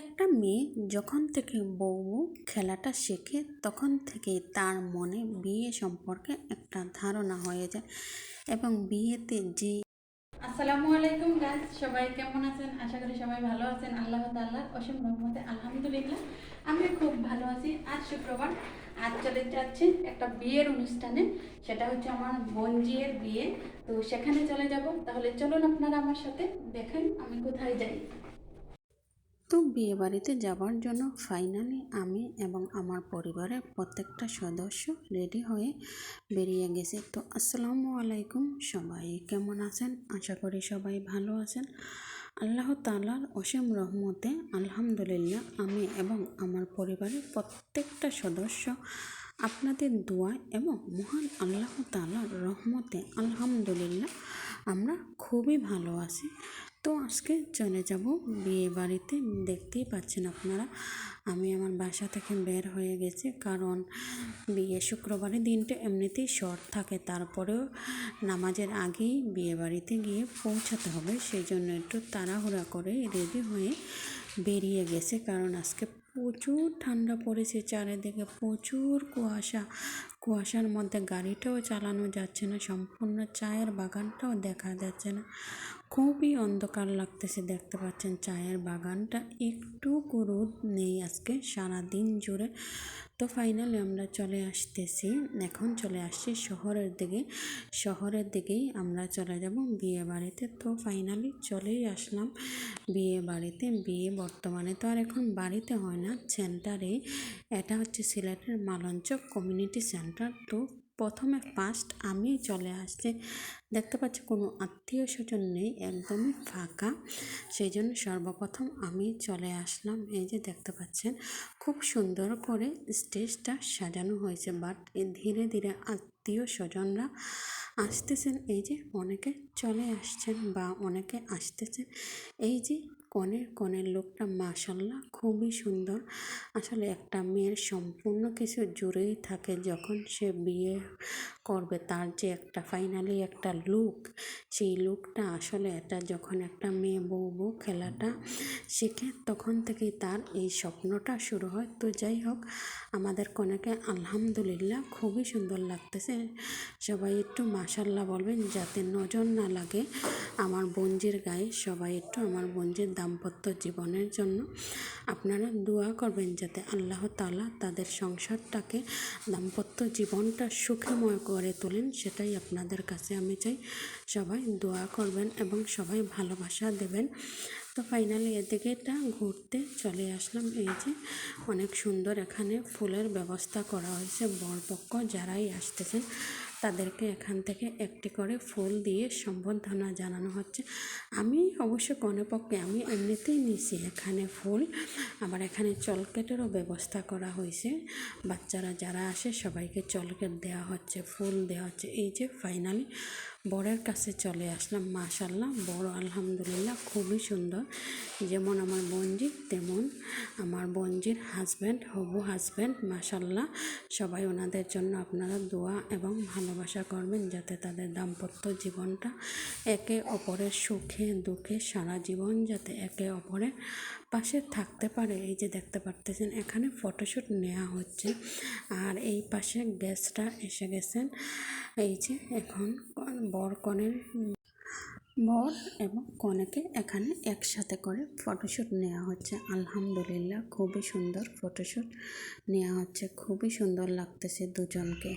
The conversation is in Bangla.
একটা মেয়ে যখন থেকে বউ খেলাটা শেখে, তখন থেকেই তার মনে বিয়ে সম্পর্কে একটা ধারণা হয়ে যায় এবং বিয়েতে যে আসসালামু আলাইকুম গাইজ সবাই কেমন আছেন? আশা করি সবাই ভালো আছেন। আল্লাহ তাল্লাহ অসীম রহমতে, আলহামদুলিল্লাহ, আমি খুব ভালো আছি। আজ শুক্রবার, আজ চলে যাচ্ছে একটা বিয়ের অনুষ্ঠানে। সেটা হচ্ছে আমার বোনজিয়ের বিয়ে। তো সেখানে চলে যাব। তাহলে চলুন আপনারা আমার সাথে, দেখেন আমি কোথায় যাই। তো বিয়ে বাড়িতে যাওয়ার জন্য ফাইনালি আমি এবং আমার পরিবারের প্রত্যেকটা সদস্য রেডি হয়ে বেরিয়ে গেছে। তো আসসালামু আলাইকুম সবাই, কেমন আছেন? আশা করি সবাই ভালো আছেন। আল্লাহ তালার অসীম রহমতে আলহামদুলিল্লাহ আমি এবং আমার পরিবারের প্রত্যেকটা সদস্য আপনাদের দোয়া এবং মহান আল্লাহ তালার রহমতে আলহামদুলিল্লাহ আমরা খুবই ভালো আছি। তো আজকে চলে যাব বিয়ে বাড়িতে। দেখতেই পাচ্ছেন আপনারা, আমি আমার বাসা থেকে বের হয়ে গেছি কারণ বিয়ে শুক্রবারের দিনটা এমনিতেই শর্ট থাকে, তারপরেও নামাজের আগেই বিয়ে বাড়িতে গিয়ে পৌঁছাতে হবে। সেই জন্য একটু তাড়াহুড়া করে রেডি হয়ে বেরিয়ে গেছে কারণ আজকে প্রচুর ঠান্ডা পড়েছে চারিদিকে, প্রচুর কুয়াশা। কুয়াশার মধ্যে গাড়িটাও চালানো যাচ্ছে না, সম্পূর্ণ চায়ের বাগানটাও দেখা যাচ্ছে না। খুবই অন্ধকার লাগতেছে, দেখতে পাচ্ছেন চায়ের বাগানটা। একটু রোদ নেই আজকে সারা দিন জুড়ে। তো ফাইনালি আমরা চলে আসতেছি, এখন চলে আসছি শহরের দিকে। শহরের দিকেই আমরা চলে যাব বিয়ে বাড়িতে। তো ফাইনালি চলেই আসলাম বিয়ে বাড়িতে। বিয়ে বর্তমানে তো আর এখন বাড়িতে হয় না সেন্টারে এটা হচ্ছে সিলেটের মালঞ্চক কমিউনিটি সেন্টার। তো প্রথমে ফার্স্ট আমি চলে আসছি। দেখতে পাচ্ছি কোনো আত্মীয় স্বজন নেই, একদমই ফাঁকা। সেই জন্য সর্বপ্রথম আমি চলে আসলাম। এই যে দেখতে পাচ্ছেন, খুব সুন্দর করে স্টেজটা সাজানো হয়েছে, বাট ধীরে ধীরে আত্মীয় স্বজনরা আসতেছেন। এই যে অনেকে চলে আসছেন বা অনেকে আসতেছেন। এই যে কনের কনের লোকটা মাসাল্লাহ খুবই সুন্দর। আসলে একটা মেয়ের সম্পূর্ণ কিছু জুড়েই থাকে যখন সে বিয়ে করবে, তার যে একটা ফাইনালি একটা লুক সেই লুকটা আসলে এটা যখন একটা মেয়ে বউ বউ খেলাটা শেখে, তখন থেকেই তার এই স্বপ্নটা শুরু হয়। তো যাই হোক, আমাদের কনেকে আলহামদুলিল্লাহ খুবই সুন্দর লাগতেছে। সবাই একটু মাসাল্লাহ বলবেন যাতে নজর না লাগে। আমার বঞ্জির গায়ে সবাই একটু আমার বঞ্জির দাম্পত্য জীবনের জন্য আপনারা দোয়া করবেন যাতে আল্লাহ তালা তাদের সংসারটাকে, দাম্পত্য জীবনটা সুখময় করে তোলেন, সেটাই আপনাদের কাছে আমি চাই। সবাই দোয়া করবেন এবং সবাই ভালোবাসা দেবেন। তো ফাইনালি এদিকেটা ঘুরতে চলে আসলাম। এই যে অনেক সুন্দর এখানে ফুলের ব্যবস্থা করা হয়েছে। বরপক্ষ যারাই আসতেছেন তাদেরকে এখান থেকে একটি করে ফুল দিয়ে সম্বর্ধনা জানানো হচ্ছে। আমি অবশ্য কনেপক্ষে আমি এমনিতেই নিছি এখানে ফুল। আবার এখানে চলকেটেরও ব্যবস্থা করা হয়েছে। বাচ্চারা যারা আসে, সবাইকে চলকেট দেওয়া হচ্ছে, ফুল দেওয়া হচ্ছে। এই যে ফাইনালি বরের কাছে চলে আসলাম মাশাল্লাহ বড় আলহামদুলিল্লাহ, খুবই সুন্দর। যেমন আমার বঞ্জি তেমন আমার বঞ্জির হাজব্যান্ড হবু হাজব্যান্ড মাশাল্লাহ। সবাই ওনাদের জন্য আপনারা দোয়া এবং ভালোবাসা করবেন যাতে তাদের দাম্পত্য জীবনটা একে অপরের সুখে, দুঃখে সারা জীবন যাতে একে অপরের পাশে থাকতে পারে। এই যে দেখতে পারতেছেন, এখানে ফটোশ্যুট নেওয়া হচ্ছে। আর এই পাশে গ্যাসটা এসে গেছেন। এই যে এখন বর কনের বর এবং কনেকে এখানে একসাথে করে ফটোশ্যুট নেওয়া হচ্ছে। আলহামদুলিল্লাহ, খুবই সুন্দর ফটোশ্যুট নেওয়া হচ্ছে। খুবই সুন্দর লাগতেছে দুজনকে।